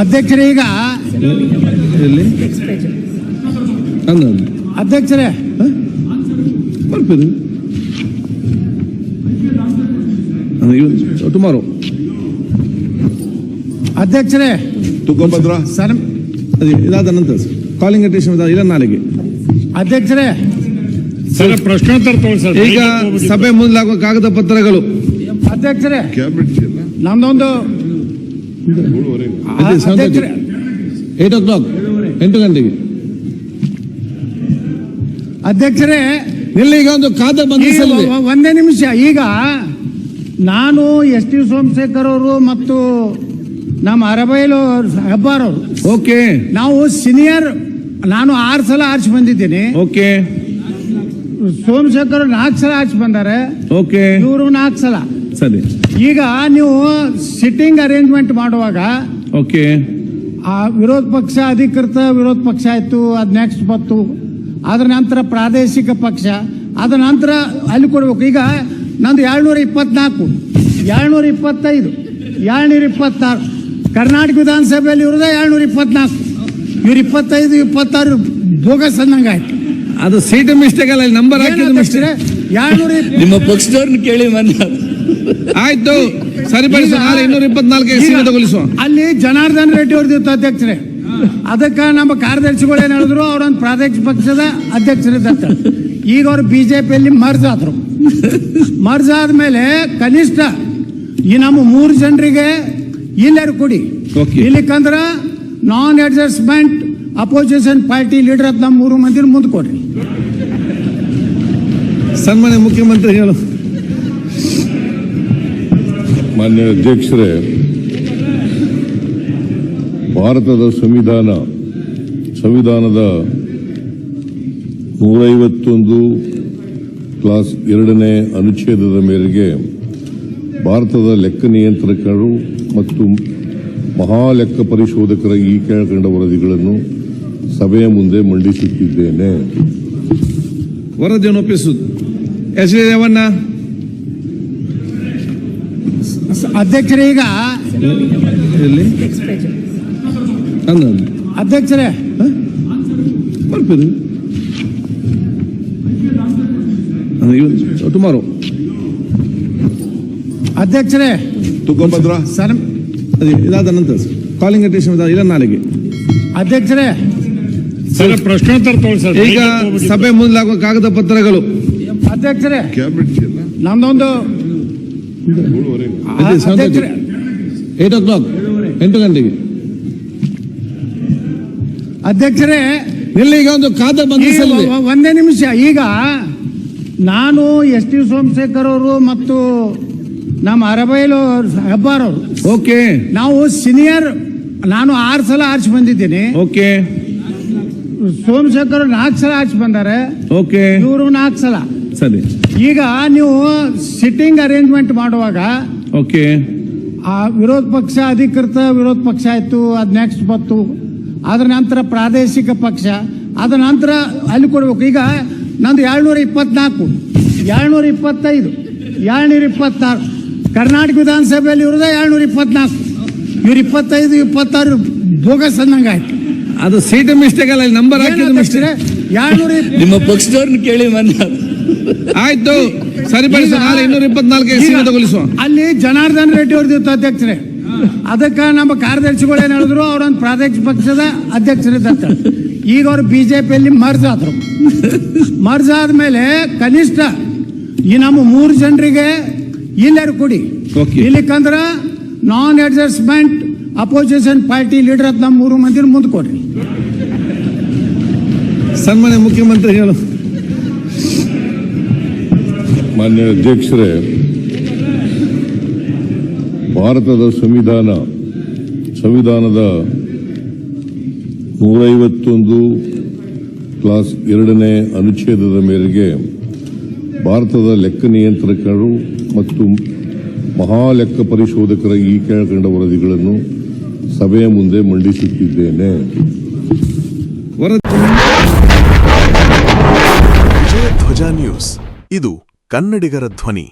ಅಧ್ಯಕ್ಷರೇ ಈಗ? ಅಧ್ಯಕ್ಷರೇ? ಬರ್ತೀರಿ ಟುಮಾರೋ ಅಧ್ಯಕ್ಷರೇ ತುಂಗಭದ್ರಾ ಸರ್ ಅದೇ ಇದಾದ ನಂತರ ಕಾಲಿಂಗ್ ಅಟೇಷನ್ ಇಲ್ಲ ನಾಳೆಗೆ. ಅಧ್ಯಕ್ಷರೇ? ಸರ್ ಪ್ರಶ್ನೋತ್ತರ ತಗೊಳ್ಳಿ ಸರ್. ಈಗ ಸಭೆ ಮುಂದಾಗುವ ಕಾಗದ ಪತ್ರಗಳು. ಅಧ್ಯಕ್ಷರೇ ನಮ್ದೊಂದು ಮೂರುವರೆಗೆ ಆ, ಇದೆ, seven ಅಧ್ಯಕ್ಷರೇ ಏಟ್ ಓ ಕ್ಲಾಕ್ ಎಂಟು ಗಂಟೆಗೆ. ಅಧ್ಯಕ್ಷರೇ ಇಲ್ಲಿ ಈಗ ಒಂದು ಖಾತೆ ಈ ಒಂದೇ ನಿಮಿಷ ಈಗ ನಾನು ಎಸ್ ಟಿ ಸೋಮಶೇಖರ್ ಅವರು ಮತ್ತು ನಮ್ಮ ಅರಬೈಲು ಹೆಬ್ಬಾರ್ ಅವರು. ಓಕೆ ನಾವು ಸೀನಿಯರ್ ನಾನು ಆರು ಸಲ ಆರ್ಚ್ ಬಂದಿದ್ದೀನಿ. ಓಕೆ ಸೋಮಶೇಖರ್ ನಾಲ್ಕು ಸಲ ಆರ್ಚ್ ಬಂದಾರೆ. ಓಕೆ ಇವರು ನಾಲ್ಕು ಸಲ. ಸರಿ. ಈಗ ನೀವು ಸಿಟ್ಟಿಂಗ್ ಅರೇಂಜ್ಮೆಂಟ್ ಮಾಡುವಾಗ ಓಕೆ. ಆ ವಿರೋಧ ಪಕ್ಷ ಅಧಿಕೃತ ವಿರೋಧ ಪಕ್ಷ ಆಯ್ತು ಅದು ನೆಕ್ಸ್ಟ್ ಬತ್ತು ಅದರ ನಂತರ ಪ್ರಾದೇಶಿಕ ಪಕ್ಷ ಅದರ ನಂತರ ಅಲ್ಲಿ ಕೊಡ್ಬೇಕು. ಈಗ ನಂದು ಏಳ್ನೂರ ಇಪ್ಪತ್ನಾಲ್ಕು ಏಳ್ನೂರ ಇಪ್ಪತ್ತೈದು ಏಳ್ನೂರ ಇಪ್ಪತ್ತಾರು ಕರ್ನಾಟಕ ವಿಧಾನಸಭೆಯಲ್ಲಿ ಇರೋದೇ ಏಳ್ನೂರ ಇಪ್ಪತ್ನಾಲ್ಕು. ಇವ್ರು ಇಪ್ಪತ್ತೈದು ಇಪ್ಪತ್ತಾರು ಬೋಗಸ್ ಅಂದಂಗೆ ಆಯ್ತು. ಅದು ಸೀಟ್ ಮಿಸ್ಟೇಕ್ ಅಲ್ಲ ನಂಬರ್ ಹಾಕಿದ ಮಿಸ್ಟೇಕ್ ಏಳ್ನೂರ ನಿಮ್ಮ ಪಕ್ಷದವ್ರನ್ನ ಕೇಳಿ ಮನ್ನ ಆಯ್ತು. ಸರಿಪಡಿಸುವ ನಾಳೆ ಇನ್ನೂರ ಇಪ್ಪತ್ನಾಲ್ಕು ಅಲ್ಲಿ ಜನಾರ್ದನ್ ರೆಡ್ಡಿ ಅವ್ರದ್ದು ಅಧ್ಯಕ್ಷರೇ. ಅದಕ್ಕೆ ನಮ್ಮ ಕಾರ್ಯದರ್ಶಿಗಳು ಏನ್ ಹೇಳಿದ್ರು ಅವ್ರೊಂದು ಪ್ರಾದೇಶಿಕ ಪಕ್ಷದ ಅಧ್ಯಕ್ಷರಿದ್ದಂತ ಈಗ ಅವ್ರು ಬಿಜೆಪಿಯಲ್ಲಿ ಮರ್ಜ್ ಆದ್ರು. ಮರ್ಜ್ ಆದ್ಮೇಲೆ ಕನಿಷ್ಠ ಈ ನಮ್ಮ ಮೂರು ಜನರಿಗೆ ಇಲ್ಲಾರು ಕೊಡಿ. ಇಲ್ಲಿ ಇಲ್ಲಿಕಂದ್ರ non adjustment opposition party leader ಅಂತ ನಮ್ಮ ಮೂರು ಮಂದಿ ಮುಂದೆ ಕೊಡ್ರಿ. ಸನ್ಮಾನ್ಯ ಮುಖ್ಯಮಂತ್ರಿಗಳು ಮಾನ್ಯ ಅಧ್ಯಕ್ಷರೇ, ಭಾರತದ ಸಂವಿಧಾನ, ಸಂವಿಧಾನದ ನೂರೈವತ್ತೊಂದು ಕ್ಲಾಸ್ ಎರಡನೇ ಅನುಚ್ಛೇದದ ಮೇರೆಗೆ ಭಾರತದ ಲೆಕ್ಕ ನಿಯಂತ್ರಕರು ಮತ್ತು ಮಹಾಲೆಕ್ಕ ಪರಿಶೋಧಕರ ಈ ಕೆಳಕಂಡ ವರದಿಗಳನ್ನು ಸಭೆಯ ಮುಂದೆ ಮಂಡಿಸುತ್ತಿದ್ದೇನೆ. ವರದಿಯನ್ನು ಒಪ್ಪಿಸುತ್ತೆ ಎಸ್ ಅಧ್ಯಕ್ಷರೇ ಈಗ? ಎಲ್ಲಿ? ಅಂದ ಅಧ್ಯಕ್ಷರೇ? ಬರ್ತೀರಿ ಟುಮಾರೋ ಅಧ್ಯಕ್ಷರೇ? ತುಂಗಭದ್ರಾ ಸರ್ ಅದೇ ಇದಾದ ನಂತರ ಕಾಲಿಂಗ್ ಅಟೇಷನ್ ಇಲ್ಲ ನಾಳೆಗೆ. ಅಧ್ಯಕ್ಷರೇ? ಸರ್ ಪ್ರಶ್ನೋತ್ತರ ತಗೊಳ್ಳಿ ಸರ್. ಈಗ ಸಭೆ ಮುಂದಾಗುವ ಕಾಗದ ಪತ್ರಗಳು. ಅಧ್ಯಕ್ಷರೇ ನಮ್ದೊಂದು ಮೂರುವರೆಗೆ ಆ, ಇದೆ, seven ಅಧ್ಯಕ್ಷರೇ ಏಟ್ ಓ ಕ್ಲಾಕ್ ಎಂಟು ಗಂಟೆಗೆ. ಅಧ್ಯಕ್ಷರೇ ಇಲ್ಲಿ ಈಗ ಒಂದು ಖಾತೆ ಈ ಒಂದೇ ನಿಮಿಷ ಈಗ ನಾನು ಎಸ್ ಟಿ ಸೋಮಶೇಖರ್ ಅವರು ಮತ್ತು ನಮ್ಮ ಅರಬೈಲು ಹೆಬ್ಬಾರ್ ಅವರು. ಓಕೆ ನಾವು ಸೀನಿಯರ್ ನಾನು ಆರು ಸಲ ಆರ್ಚ್ ಬಂದಿದ್ದೀನಿ. ಓಕೆ ಸೋಮಶೇಖರ್ ನಾಲ್ಕು ಸಲ ಆರ್ಚ್ ಬಂದಾರೆ. ಓಕೆ ಇವರು ನಾಲ್ಕು ಸಲ. ಸರಿ ಈಗ ನೀವು ಸಿಟ್ಟಿಂಗ್ ಅರೇಂಜ್ಮೆಂಟ್ ಮಾಡುವಾಗ ಓಕೆ. ಆ ವಿರೋಧ ಪಕ್ಷ ಅಧಿಕೃತ ವಿರೋಧ ಪಕ್ಷ ಆಯ್ತು ಅದ್ ನೆಕ್ಸ್ಟ್ ಬತ್ತು ಅದ್ರ ನಂತರ ಪ್ರಾದೇಶಿಕ ಪಕ್ಷ ಅದರ ನಂತರ ಅಲ್ಲಿ ಕೊಡ್ಬೇಕು. ಈಗ ನಂದು ಏಳ್ನೂರ ಇಪ್ಪತ್ನಾಲ್ಕು ಏಳ್ನೂರ ಇಪ್ಪತ್ತೈದು ಏಳ್ನೂರ ಇಪ್ಪತ್ತಾರು. ಕರ್ನಾಟಕ ವಿಧಾನಸಭೆಯಲ್ಲಿ ಇರೋದೇ ಏಳ್ನೂರ ಇಪ್ಪತ್ನಾಲ್ಕು. ಇವ್ರು ಇಪ್ಪತ್ತೈದು ಇಪ್ಪತ್ತಾರು ಬೋಗಸ್ ಅಂದಂಗೆ ಆಯ್ತು. ಅದು ಸೀಟ್ ಮಿಸ್ಟೇಕ್ ಅಲ್ಲ ನಂಬರ್ ಹಾಕಿದ ಮಿಸ್ಟೇಕ್. ಏಳ್ನೂರ ನಿಮ್ಮ ಪಕ್ಷದವ್ರನ್ನ ಕೇಳಿ ಮನ್ನ ಆಯ್ತು. ಸರಿಪಡಿಸಿ ನಾಳೆ ಇನ್ನೂರ ಇಪ್ಪತ್ನಾಲ್ಕಿಗೆ ಸೀಮಿತಗೊಳಿಸುವ ಅಲ್ಲಿ ಜನಾರ್ದನ್ ರೆಡ್ಡಿ ಅವ್ರದ್ದು ಅಧ್ಯಕ್ಷರೇ. ಅದಕ್ಕೆ ನಮ್ಮ ಕಾರ್ಯದರ್ಶಿಗಳು ಏನ್ ಹೇಳಿದ್ರು ಅವ್ರೊಂದು ಪ್ರಾದೇಶಿಕ ಪಕ್ಷದ ಅಧ್ಯಕ್ಷರಿದ್ದಂತ ಈಗ ಅವ್ರು ಬಿಜೆಪಿಯಲ್ಲಿ ಮರ್ಜ್ ಆದ್ರು. ಮರ್ಜ್ ಆದ್ಮೇಲೆ ಕನಿಷ್ಠ ಈ ನಮ್ಮ ಮೂರು ಜನರಿಗೆ ಇಲ್ಲರೂ ಕೊಡಿ. ಇಲ್ಲಿ ಇಲ್ಲಿಕಂದ್ರ non adjustment opposition party leader ಅಂತ ನಮ್ಮ ಮೂರು ಮಂದಿ ಮುಂದೆ ಕೊಡ್ರಿ. ಸನ್ಮಾನ್ಯ ಮುಖ್ಯಮಂತ್ರಿಗಳು ಮಾನ್ಯ ಅಧ್ಯಕ್ಷರೇ ಭಾರತದ ಸಂವಿಧಾನ ಸಂವಿಧಾನದ ನೂರೈವತ್ತೊಂದು ಕ್ಲಾಸ್ ಎರಡನೇ ಅನುಚ್ಛೇದದ ಮೇರೆಗೆ ಭಾರತದ ಲೆಕ್ಕ ನಿಯಂತ್ರಕರು ಮತ್ತು ಮಹಾಲೆಕ್ಕ ಪರಿಶೋಧಕರ ಈ ಕೆಳಕಂಡ ವರದಿಗಳನ್ನು ಸಭೆಯ ಮುಂದೆ ಮಂಡಿಸುತ್ತಿದ್ದೇನೆ. ವರದಿ ಧ್ವಜ ನ್ಯೂಸ್. ಇದು ಕನ್ನಡಿಗರ ಧ್ವನಿ.